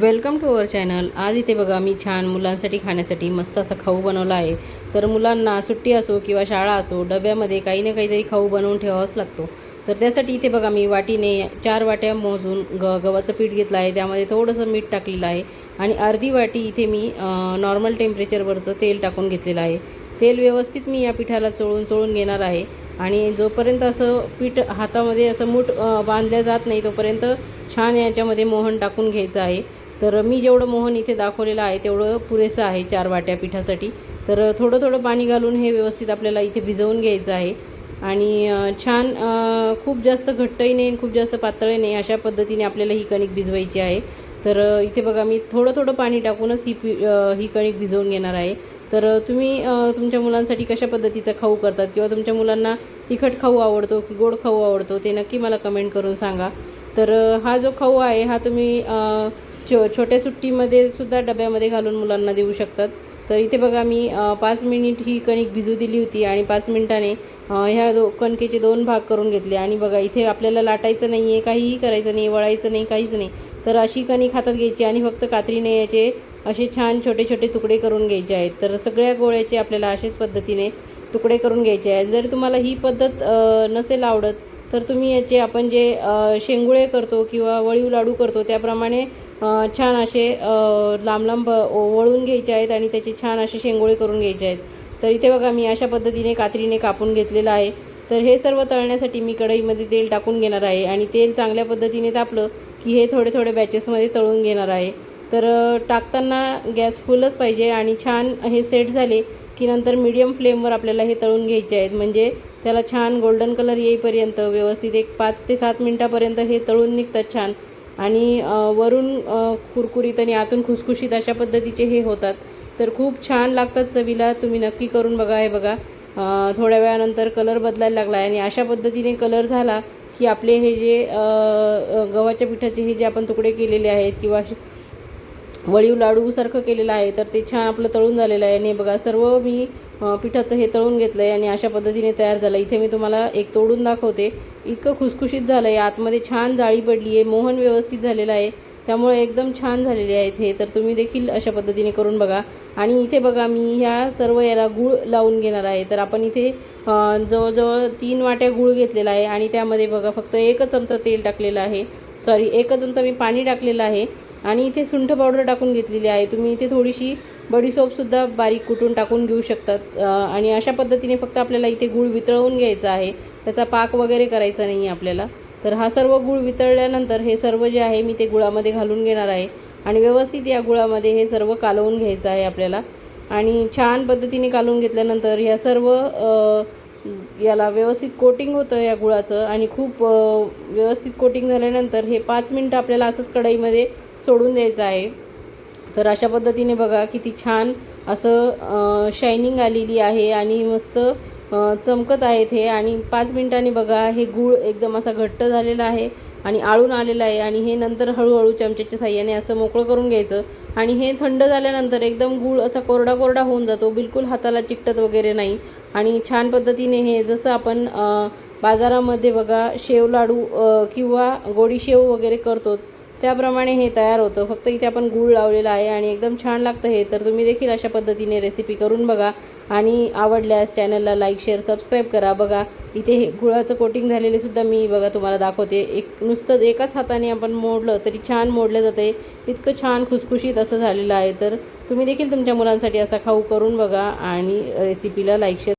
Welcome to our channel. आज इथे बघा मी छान मुलांसाठी खाण्यासाठी मस्त असा खाऊ बनवला आहे. तर मुलांना सुट्टी असो किंवा शाळा असो डब्यामध्ये काही ना काहीतरी खाऊ बनवून ठेवावाच लागतो. तर त्यासाठी इथे बघा मी वाटीने चार वाट्या मोजून ग गव्हाचं पीठ घेतलं आहे. त्यामध्ये थोडंसं मीठ टाकलेलं आहे. आणि अर्धी वाटी इथे मी नॉर्मल टेम्परेचरवरचं तेल टाकून घेतलेलं आहे. तेल व्यवस्थित मी या पिठाला चोळून चोळून घेणार आहे. आणि जोपर्यंत असं पीठ हातामध्ये असं मूठ बांधल्या जात नाही तोपर्यंत छान याच्यामध्ये मोहन टाकून घ्यायचं आहे. तर मी जेवढं मोहन इथे दाखवलेलं आहे तेवढं पुरेसं आहे चार वाट्या पिठासाठी. तर थोडं थोडं पाणी घालून हे व्यवस्थित आपल्याला इथे भिजवून घ्यायचं आहे. आणि छान खूप जास्त घट्टही नाही आणि खूप जास्त पातळही नाही अशा पद्धतीने आपल्याला ही कणिक भिजवायची आहे. तर इथे बघा मी थोडं थोडं पाणी टाकूनच ही पी ही कणिक भिजवून घेणार आहे. तर तुम्ही तुमच्या मुलांसाठी कशा पद्धतीचा खाऊ करतात किंवा तुमच्या मुलांना तिखट खाऊ आवडतो की गोड खाऊ आवडतो ते नक्की मला कमेंट करून सांगा. तर हा जो खाऊ आहे हा तुम्ही छो छोट्या सुट्टीमध्ये सुद्धा डब्यामध्ये घालून मुलांना देऊ शकतात. तर इथे बघा मी पाच मिनिट ही कणिक भिजू दिली होती आणि पाच मिनिटाने ह्या दो कणकेचे दोन भाग करून घेतले. आणि बघा इथे आपल्याला लाटायचं नाही आहे काहीही करायचं नाही वळायचं नाही काहीच नाही. तर अशी कणिक हातात घ्यायची आणि फक्त कात्रीने याचे असे छान छोटे छोटे तुकडे करून घ्यायचे आहेत. तर सगळ्या गोळ्याचे आपल्याला अशाच पद्धतीने तुकडे करून घ्यायचे आहेत. जर तुम्हाला ही पद्धत नसेल आवडत तर तुम्ही याचे आपण जे शेंगुळे करतो किंवा वळीव लाडू करतो त्याप्रमाणे छान असे लांब लांब ओवळून वळून घ्यायचे आहेत आणि त्याचे छान असे शेंगोळे करून घ्यायचे आहेत. तर इथे बघा मी अशा पद्धतीने कात्रीने कापून घेतलेलं आहे. तर हे सर्व तळण्यासाठी मी कढईमध्ये तेल टाकून घेणार आहे आणि तेल चांगल्या पद्धतीने तापलं की हे थोडे थोडे बॅचेसमध्ये तळून घेणार आहे. तर टाकताना गॅस फुलच पाहिजे आणि छान हे सेट झाले की नंतर मीडियम फ्लेमवर आपल्याला हे तळून घ्यायचे आहेत. म्हणजे त्याला छान गोल्डन कलर येईपर्यंत व्यवस्थित एक पाच ते सात मिनटापर्यंत हे तळून निघतात छान. आणि वरून कुरकुरीत आणि आतून खुसखुशीत अशा पद्धतीचे हे होतात. तर खूप छान लागतात चवीला तुम्ही नक्की करून बघा हे बघा. थोड्या वेळानंतर कलर बदलायला लागला आहे आणि अशा पद्धतीने कलर झाला की आपले हे जे गव्हाच्या पिठाचे हे जे आपण तुकडे केलेले आहेत किंवा वळीव लाडूसारखं केलेलं आहे तर ते छान आपलं तळून झालेलं आहे. आणि बघा सर्व मी पिठाचं हे तळून घेतलं आहे आणि अशा पद्धतीने तयार झालं इथे मी तुम्हाला एक तोडून दाखवते. इतकं खुसखुशीत झालं आहे आतमध्ये छान जाळी पडली आहे. मोहन व्यवस्थित झालेलं आहे. त्यामुळे एकदम छान झालेले आहेत हे. तर तुम्ही देखील अशा पद्धतीने करून बघा. आणि इथे बघा मी ह्या सर्व याला गूळ लावून घेणार आहे. तर आपण इथे जवळजवळ तीन वाट्या गूळ घेतलेला आहे. आणि त्यामध्ये बघा फक्त एकच चमचा तेल टाकलेलं आहे. सॉरी एकच चमचा मी पाणी टाकलेलं आहे. आणि इथे सुंठ पावडर टाकून घेतलेली आहे. तुम्ही इथे थोडीशी बडीसोपसुद्धा बारीक कुटून टाकून घेऊ शकतात. आणि अशा पद्धतीने फक्त आपल्याला इथे गूळ वितळवून घ्यायचा आहे. त्याचा पाक वगैरे करायचा नाही आहे आपल्याला. तर हा सर्व गूळ वितळल्यानंतर हे सर्व जे आहे मी ते गुळामध्ये घालून घेणार आहे. आणि व्यवस्थित या गुळामध्ये हे सर्व कालवून घ्यायचं आहे आपल्याला. आणि छान पद्धतीने कालवून घेतल्यानंतर ह्या सर्व याला व्यवस्थित कोटिंग होतं या गुळाचं. आणि खूप व्यवस्थित कोटिंग झाल्यानंतर हे पाच मिनटं आपल्याला असंच कढईमध्ये सोडून द्यायचं आहे. तर अशा पद्धतीने बघा किती छान असं शायनिंग आलेली आहे आणि मस्त चमकत आहेत हे. आणि पाच मिनिटांनी बघा हे गूळ एकदम असा घट्ट झालेला आहे आणि आळून आलेलं आहे आणि हे नंतर हळूहळू चमच्याच्या साह्याने असं मोकळं करून घ्यायचं. आणि हे थंड झाल्यानंतर एकदम गूळ असा कोरडा कोरडा होऊन जातो बिलकुल हाताला चिकटत वगैरे नाही. आणि छान पद्धतीने हे जसं आपण बाजारामध्ये बघा शेव लाडू किंवा गोडी शेव वगैरे करतो त्याप्रमाणे हे तयार होतं. फक्त इथे आपण गूळ लावलेला आहे आणि एकदम छान लागतं हे. तर तुम्ही देखील अशा पद्धतीने रेसिपी करून बघा. आणि आवडल्यास चॅनलला लाईक शेअर सबस्क्राईब करा. बघा इथे हे गुळाचं कोटिंग झालेले सुद्धा मी बघा तुम्हाला दाखवते. एक नुसतं एकाच हाताने आपण मोडलं तरी छान मोडलं जाते. इतकं छान खुसखुशीत असं झालेलं आहे. तर तुम्ही देखील तुमच्या मुलांसाठी असा खाऊ करून बघा आणि रेसिपीला लाईक शेअर